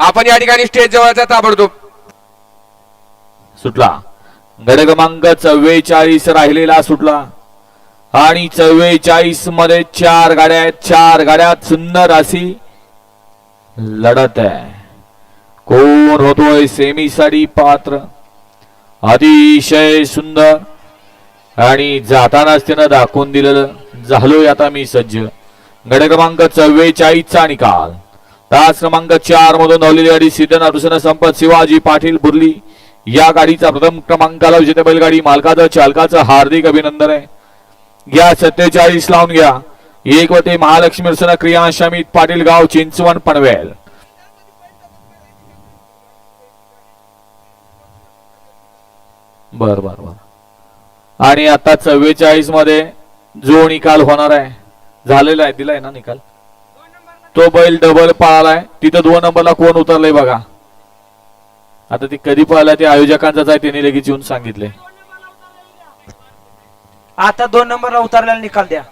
आपण या ठिकाणी स्टेज जवळचा ताबडतोब. सुटला. गड क्रमांक चव्वेचाळीस राहिलेला सुटला. आणि चव्वेचाळीसमध्ये चार गाड्या आहेत. चार गाड्या सुंदर अशी लढत आहे. कोण होतोय सेमीसाठी पात्र? अतिशय सुंदर. आणि जातानाच त्यानं दाखवून दिलेलं. झालोय आता मी सज्ज. गड क्रमांक चव्वेचाळीसचा निकाल. तास क्रमांक चार मधून धावलेली गाडी सिद्धन अरुसन संपत शिवाजी पाटील बुर्ली. या गाडीचा प्रथम क्रमांकाला विजेते बैलगाडी मालकाचं चालकाचं हार्दिक अभिनंदन आहे. घ्या सत्तेचाळीस लावून घ्या. एक वते महालक्ष्मी अर्चना क्रिया शमित पाटील गाव चिंचवण पनवेल. बर बर बर. आणि आता चव्वेचाळीसमध्ये जो निकाल होणार आहे झालेला आहे दिलाय ना निकाल? तो बैल डबल पळालाय. तिथं दोन नंबरला कोण उतरलंय बघा. आता ती कधी पळाला ते आयोजकांचाच आहे त्यांनी लगेच येऊन सांगितले आता दोन नंबरला उतरलेला निकाल द्या.